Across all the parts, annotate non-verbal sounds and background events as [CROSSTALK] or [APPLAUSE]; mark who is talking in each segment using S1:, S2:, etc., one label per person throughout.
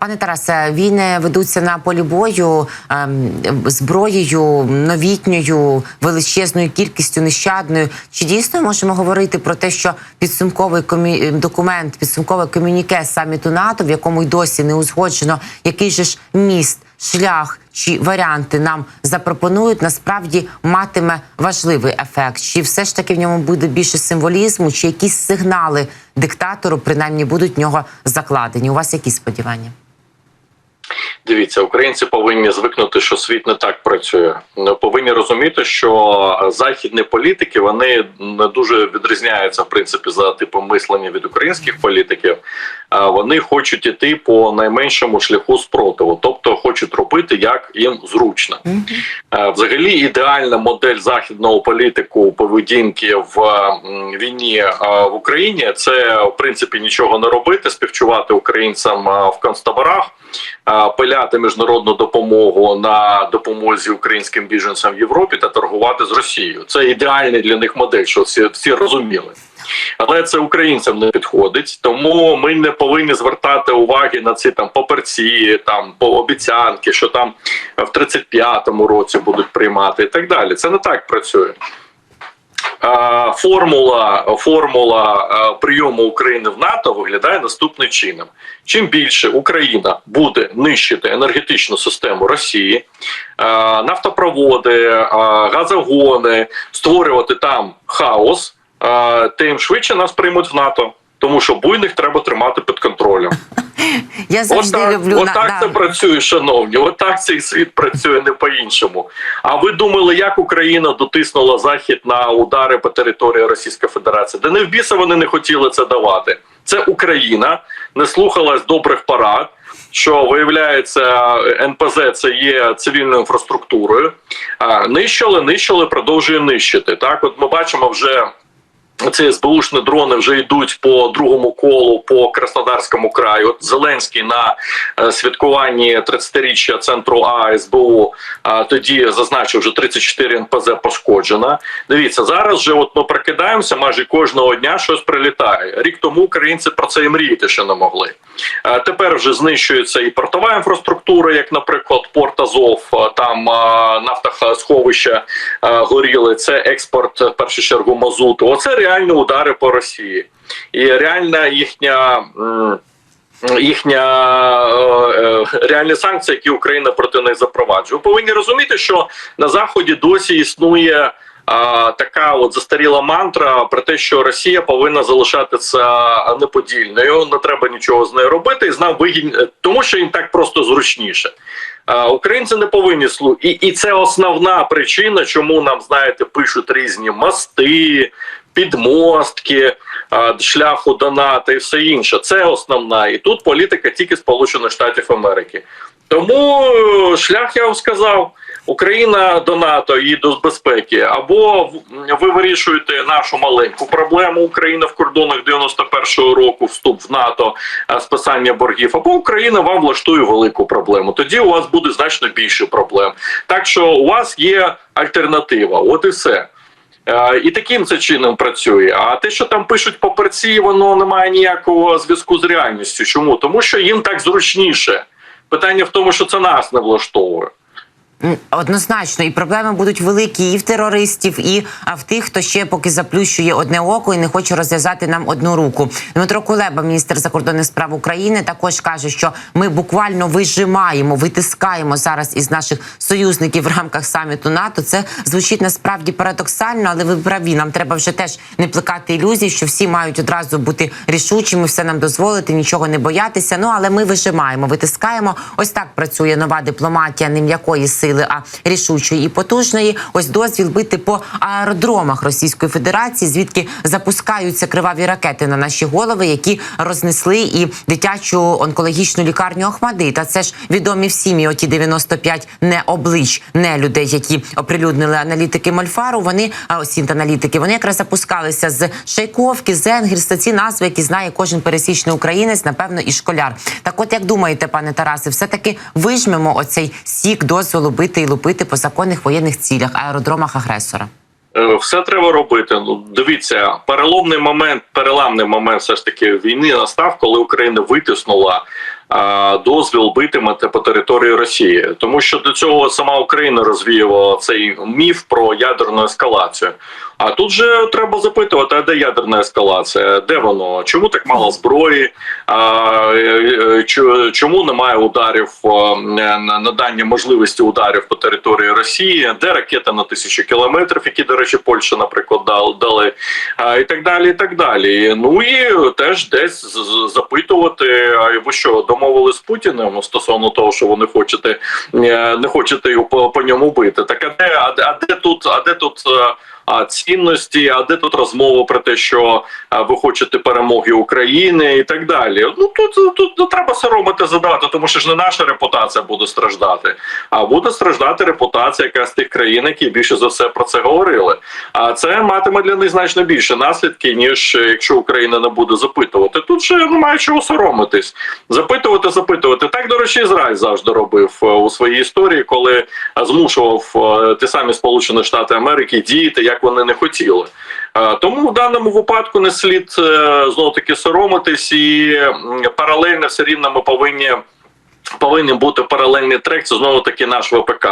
S1: Пане Тарасе, війни ведуться на полі бою ем, зброєю новітньою, величезною кількістю нещадною. Чи дійсно можемо говорити про те, що підсумковий комі... документ, підсумкове комюніке саміту НАТО, в якому й досі не узгоджено, який же ж міст, шлях чи варіанти нам запропонують, насправді матиме важливий ефект? Чи все ж таки в ньому буде більше символізму, чи якісь сигнали диктатору принаймні будуть в нього закладені? У вас які сподівання?
S2: Дивіться, українці повинні звикнути, що світ не так працює. Ну, Повинні розуміти, що західні політики вони не дуже відрізняються в принципі за типом мислення від українських політиків. А Вони хочуть іти по найменшому шляху спротиву, тобто хочуть робити як їм зручно. Е, Взагалі, ідеальна модель західного політику поведінки в війні е, в Україні це в принципі нічого не робити, співчувати українцям е, в концтаборах, е, пиляти міжнародну допомогу на допомозі українським біженцям в Європі та торгувати з Росією. Це ідеальна для них модель, що всі, всі розуміли. Але це українцям не підходить, тому ми не повинні звертати уваги на ці там паперці, там по обіцянки, що там в 35-му році будуть приймати і так далі. Це не так працює. Формула формула е, прийому України в НАТО виглядає наступним чином: чим більше Україна буде нищити енергетичну систему Росії, е, нафтопроводи, е, газогони, створювати там хаос, тим швидше нас приймуть в НАТО, тому що буйних треба тримати під контролем.
S1: Я завжди
S2: Отак,
S1: люблю
S2: отак
S1: на
S2: це
S1: да.
S2: працює, шановні. Отак цей світ працює не по-іншому. А ви думали, як Україна дотиснула Захід на удари по території Російської Федерації? Де не в біса вони не хотіли це давати. Це Україна не слухалась добрих порад. Що виявляється, НПЗ це є цивільною інфраструктурою. А, Нищили, нищили, продовжує нищити. Так, от ми бачимо вже ці СБУшні дрони вже йдуть по другому колу по Краснодарському краю. От Зеленський на е, святкуванні 30-річчя центру А СБУ а, тоді зазначив, що 34 НПЗ пошкоджено. Дивіться, зараз вже от ми прокидаємося, майже кожного дня щось прилітає. Рік тому українці про це і мріяти ще не могли. Тепер вже знищується і портова інфраструктура, як, наприклад, Порт Азов, там нафтосховища горіли. Це експорт в першу чергу мазуту. Оце реальні удари по Росії, і реальна їхня. Їхня е, е, реальні санкції, які Україна проти них запроваджує, ви повинні розуміти, що на заході досі існує така от застаріла мантра про те, що Росія повинна залишатися неподільною, не треба нічого з нею робити, і знав вигідь, тому що їм так просто зручніше. Українці не повинні слу і, і це основна причина, чому нам знаєте пишуть різні мости, підмостки, шляху до НАТО і все інше. Це основна. І тут політика тільки Сполучених Штатів Америки. Тому е, шлях я вам сказав. Україна до НАТО і до безпеки, або ви вирішуєте нашу маленьку проблему України в кордонах 91-го року, вступ в НАТО, е, списання боргів, або Україна вам влаштує велику проблему. Тоді у вас буде значно більше проблем. Так що у вас є альтернатива. От і все. Е, І таким це чином працює. А те, що там пишуть паперці, воно не має ніякого зв'язку з реальністю. Чому? Тому що їм так зручніше. Питання в тому, що це нас не влаштовує.
S1: Однозначно, і проблеми будуть великі і в терористів, і в тих, хто ще поки заплющує одне око і не хоче розв'язати нам одну руку. Дмитро Кулеба, міністр закордонних справ України, також каже, що ми буквально вижимаємо, витискаємо зараз із наших союзників в рамках саміту НАТО. Це звучить насправді парадоксально, але ви праві. Нам треба вже теж не плекати ілюзій, що всі мають одразу бути рішучими, все нам дозволити, нічого не боятися. Ну але ми вижимаємо, витискаємо. Ось так працює нова дипломатія, не м'якої сили, а рішучої і потужної. Ось дозвіл бити по аеродромах Російської Федерації, звідки запускаються криваві ракети на наші голови, які рознесли і дитячу онкологічну лікарню Ахмади. Та це ж відомі всім і оті 95 не облич, не людей, які оприлюднили аналітики Мольфару. Вони а ось аналітики, вони якраз запускалися з Шайковки, з Енгельса, ці назви, які знає кожен пересічний українець, напевно, і школяр. Так, от як думаєте, пане Тарасе, все таки вижмемо оцей сік дозволу бити і лупити по законних воєнних цілях, аеродромах агресора.
S2: Е, Все треба робити. Ну дивіться, переломний момент, переламний момент, все ж таки війни настав, коли Україна витиснула дозвіл битимете по території Росії, тому що до цього сама Україна розвіювала цей міф про ядерну ескалацію. А тут же треба запитувати, а де ядерна ескалація? Де воно? Чому так мало зброї? Е, е, чо- чому немає ударів на надання можливості ударів по території Росії? Де ракети на тисячу кілометрів, які, до речі, Польща, наприклад, дали, і так далі. І так далі. Ну і теж десь запитувати, ви що домовили з Путіним стосовно того, що вони хочете е, не хочете його по, по ньому бити? Так а де, а, а де тут, а де тут? Цінності, а де тут розмова про те, що ви хочете перемоги України і так далі. Ну тут, тут, не треба соромити задавати, тому що ж не наша репутація буде страждати, а буде страждати репутація якраз тих країн, які більше за все про це говорили. А це матиме для них значно більше наслідки, ніж якщо Україна не буде запитувати. Тут же немає чого соромитись. Запитувати, запитувати. Так, до речі, Ізраїль завжди робив е, у своїй історії, коли е, змушував е, ті самі Сполучені Штати Америки діяти, як вони не хотіли. Е, Тому в даному випадку не слід знову таки соромитись, і паралельно все рівно ми повинні. Повинен бути паралельний трек. Це знову таки наш ВПК.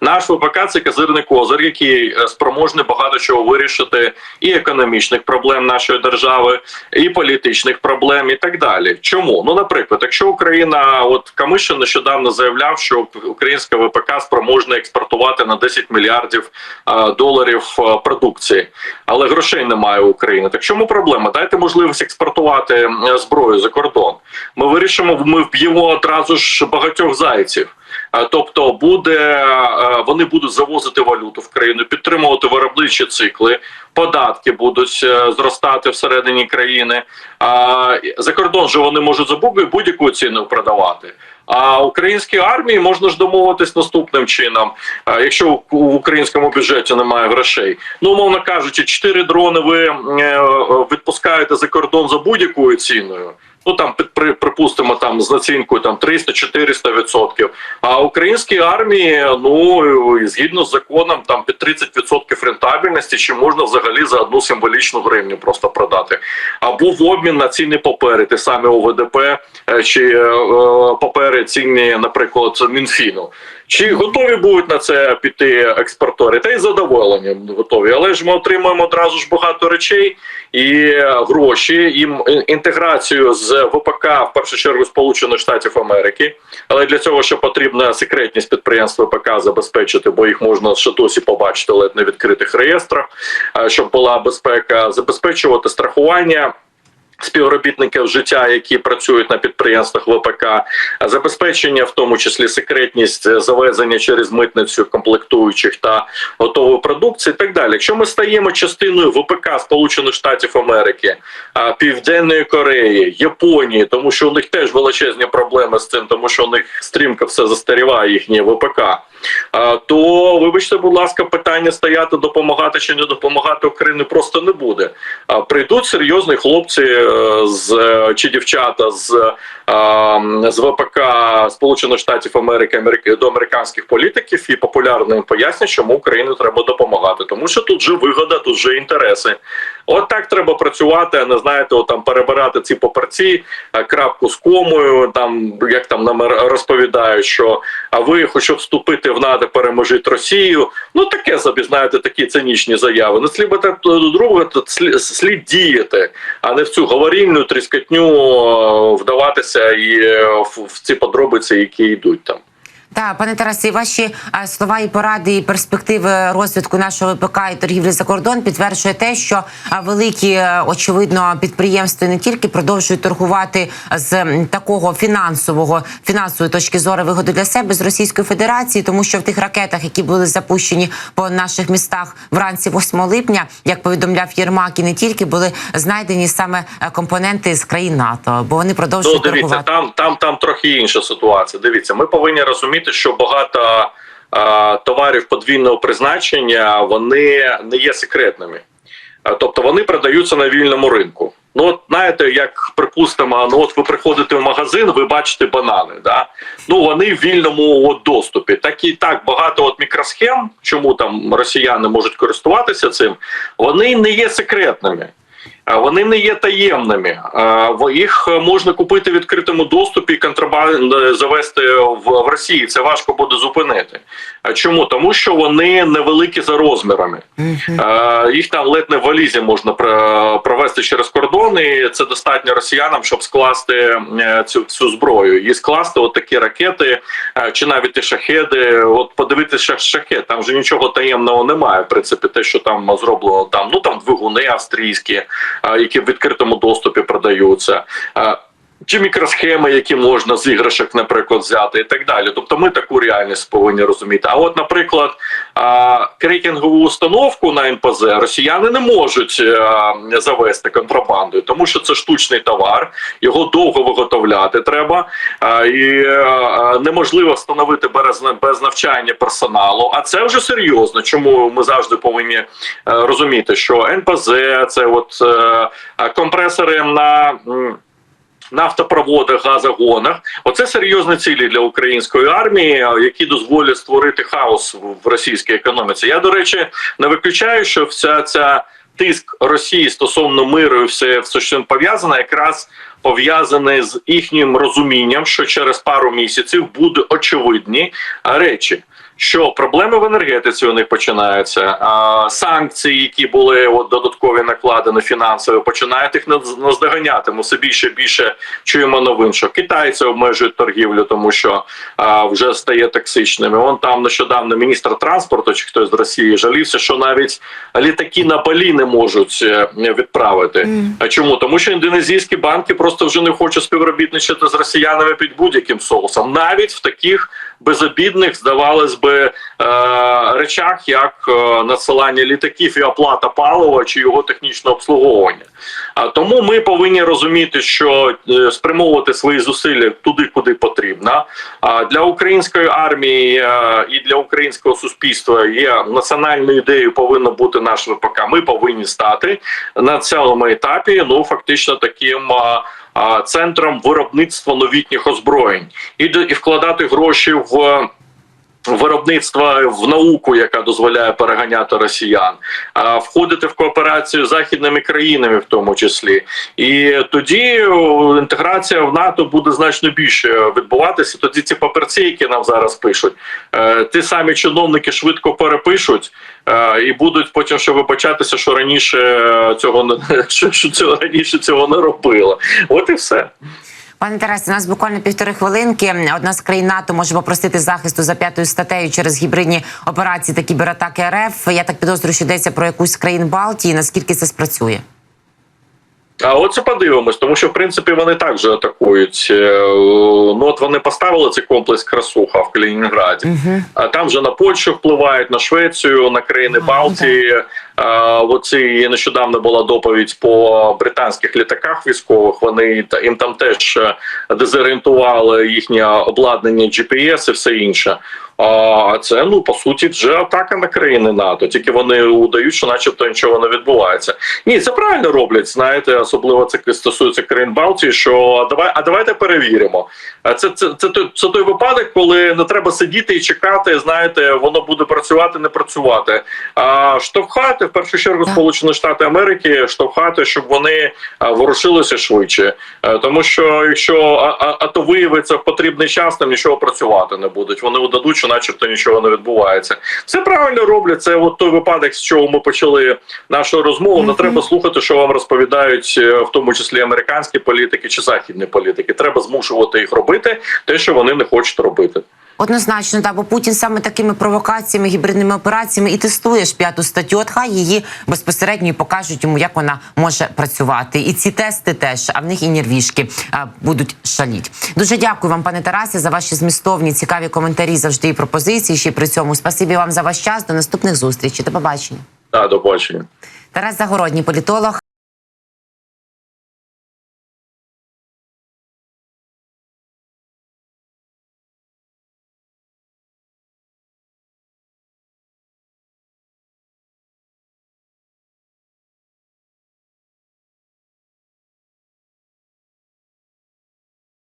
S2: Наш ВПК це козирний козир, який е, спроможний багато чого вирішити і економічних проблем нашої держави, і політичних проблем, і так далі. Чому? Ну, наприклад, якщо Україна, от Камишин нещодавно заявляв, що українська ВПК спроможна експортувати на 10 мільярдів е, доларів е, продукції, але грошей немає у України. Так чому проблема? Дайте можливість експортувати зброю за кордон. Ми вирішимо, ми вб'ємо одразу ж багатьох зайців. Е, Тобто буде е, вони будуть завозити валюту в країну, підтримувати виробничі цикли, податки будуть е, зростати всередині країни. За кордон же вони можуть за будь- будь-яку ціну продавати. А українській армії можна ж домовитись наступним чином, якщо у українському бюджеті немає грошей. Ну, умовно кажучи, чотири дрони ви відпускаєте за кордон за будь-якою ціною. Ну там припустимо там з націнкою там 300-400 відсотків. А українській армії, ну згідно з законом, там під 30 відсотків рентабельності, чи можна взагалі за одну символічну гривню просто продати, або в обмін на цінні папери, ті самі ОВДП е, чи е, е, папери цінні, наприклад, Мінфіну. Чи готові будуть на це піти експортери? Та й задоволені готові. Але ж ми отримуємо одразу ж багато речей і гроші, і інтеграцію з ВПК в першу чергу Сполучених Штатів Америки. Але для цього ще потрібна секретність підприємств ВПК забезпечити, бо їх можна ще досі побачити ледь не відкритих реєстрах, е, щоб була безпека, забезпечувати страхування співробітників життя, які працюють на підприємствах ВПК, забезпечення, в тому числі секретність завезення через митницю комплектуючих та готової продукції, і так далі. Якщо ми стаємо частиною ВПК Сполучених Штатів Америки, Південної Кореї, Японії, тому що у них теж величезні проблеми з цим, тому що у них стрімко все застаріває їхнє ВПК. То вибачте, будь ласка, питання стояти, допомагати чи не допомагати Україні просто не буде. Прийдуть серйозні хлопці е, з чи дівчата з, з ВПК Сполучених Штатів Америки до американських політиків і популярно їм пояснять, чому Україні треба допомагати, тому що тут же вигода, тут же інтереси. От так треба працювати, а не знаєте, от там перебирати ці паперці, крапку з комою, там як там нам розповідають, що а ви хочете вступити НАТО, переможити Росію. Ну таке собі, знаєте, такі цинічні заяви. Не слід так до другого, то слід, слід діяти, а не в цю говорільну тріскотню е, вдаватися і е, в ці подробиці, які йдуть там.
S1: Так, пане Тарасе, ваші слова і поради, і перспективи розвитку нашого ВПК і торгівлі за кордон підтверджує те, що великі, е, очевидно, підприємства не тільки продовжують торгувати з такого фінансового фінансової точки зору вигоди для себе з Російської Федерації, тому що в тих ракетах, які були запущені по наших містах вранці 8 липня, як повідомляв Єрмак, і не тільки були знайдені саме е, компоненти з країн НАТО, бо вони
S2: Ну,
S1: продовжують
S2: дивіться,
S1: торгувати.
S2: там, там, там трохи інша ситуація. Дивіться, ми повинні розуміти, що багато а, товарів подвійного призначення вони не є секретними. Тобто вони продаються на вільному ринку. Ну, от знаєте, як припустимо, ну от ви приходите в магазин, ви бачите банани. Да? Ну вони в вільному от, доступі. Так і так багато от мікросхем, чому там росіяни можуть користуватися цим, вони не є секретними. А вони не є таємними. Їх можна купити в відкритому доступі і контрабанду завести в, Росії. Це важко буде зупинити. А чому? Тому що вони невеликі за розмірами. Е, Їх там ледь не в валізі можна про- провести через кордон, і це достатньо росіянам, щоб скласти е, цю, цю зброю і скласти от такі ракети, е, чи навіть і шахеди. От подивитися шахет, там вже нічого таємного немає. В принципі, те, що там зроблено, там ну там двигуни австрійські, е, які в відкритому доступі продаються. Е, Чи мікросхеми, які можна з іграшок, наприклад, взяти, і так далі. Тобто, ми таку реальність повинні розуміти. А от, наприклад, крекінгову установку на НПЗ росіяни не можуть завести контрабандою, тому що це штучний товар, його довго виготовляти треба, і неможливо встановити без, навчання персоналу. А це вже серйозно. Чому ми завжди повинні е, розуміти, що НПЗ це от е, компресори на. Нафтопроводах, газогонах. Оце серйозні цілі для української армії, які дозволять створити хаос в російській економіці. Я до речі не виключаю, що вся ця тиск Росії стосовно миру і все, все що пов'язане, якраз пов'язане з їхнім розумінням, що через пару місяців будуть очевидні речі. Що проблеми в енергетиці у них починаються, а санкції, які були от додаткові накладені фінансові, починають їх наздоганяти. Ми все більше більше чуємо новин, що китайці обмежують торгівлю, тому що а, вже стає токсичними. Вон там нещодавно міністр транспорту чи хтось з Росії жалівся, що навіть літаки на Балі не можуть е, відправити. А чому? Тому що індонезійські банки просто вже не хочуть співробітничати з росіянами під будь-яким соусом, навіть в таких безобідних, здавалось би, е, речах, як е, надсилання літаків і оплата палива чи його технічне обслуговування. Тому ми повинні розуміти, що е, спрямовувати свої зусилля туди, куди потрібно. Для української армії і для українського суспільства є національною ідеєю повинно бути наш ВПК. Ми повинні стати на цьому етапі. Ну фактично таким. Центром виробництва новітніх озброєнь. І, і вкладати гроші в виробництва в науку, яка дозволяє переганяти росіян, а входити в кооперацію з західними країнами, в тому числі, і тоді інтеграція в НАТО буде значно більше відбуватися. Тоді ці паперці, які нам зараз пишуть, е, ті самі чиновники швидко перепишуть е, і будуть потім ще вибачатися, що раніше е, цього не [LAUGHS] що, що цього раніше цього не робило. От і все.
S1: Пане Тарасе, у нас буквально півтори хвилинки. Одна з країн НАТО може попросити захисту за п'ятою статтею через гібридні операції та кібератаки РФ. Я так підозрюю, що йдеться про якусь з країн Балтії. Наскільки це спрацює?
S2: А от це подивимось, тому що в принципі вони також атакують. Е, Ну от вони поставили цей комплекс Красуха в Калінінграді, а там вже на Польщу впливають, на Швецію, на країни
S1: А,
S2: Балтії. А, Оці нещодавно була доповідь по британських літаках військових. Вони їм там теж е, дезорієнтували їхнє обладнання GPS і все інше. А це ну по суті вже атака на країни НАТО. Тільки вони удають, що, начебто, нічого не відбувається. Ні, це правильно роблять. Знаєте, особливо це стосується країн Балтії. Що а давай, а давайте перевіримо. А це, це, це, той- це той випадок, коли не треба сидіти і чекати. Знаєте, воно буде працювати, не працювати. А штовхати в першу чергу Сполучені Штати Америки, штовхати, щоб вони ворушилися швидше. Е, Тому що якщо а, а, а то виявиться в потрібний час, там нічого працювати не будуть. Вони удадуть, що начебто нічого не відбувається. Все правильно роблять. Це от той випадок, з чого ми почали нашу розмову. Не треба слухати, що вам розповідають, е, в тому числі американські політики чи західні політики. Треба змушувати їх робити те, що вони не хочуть робити.
S1: Однозначно, так, бо Путін саме такими провокаціями, гібридними операціями і тестує ж п'яту статтю. От хай її безпосередньо і покажуть йому, як вона може працювати. І ці тести теж, а в них і нервішки а, будуть шаліть. Дуже дякую вам, пане Тарасе, за ваші змістовні цікаві коментарі завжди і пропозиції. Ще при цьому спасибі вам за ваш час. До наступних зустрічей. До побачення.
S2: Так, до побачення.
S1: Тарас Загородній, політолог.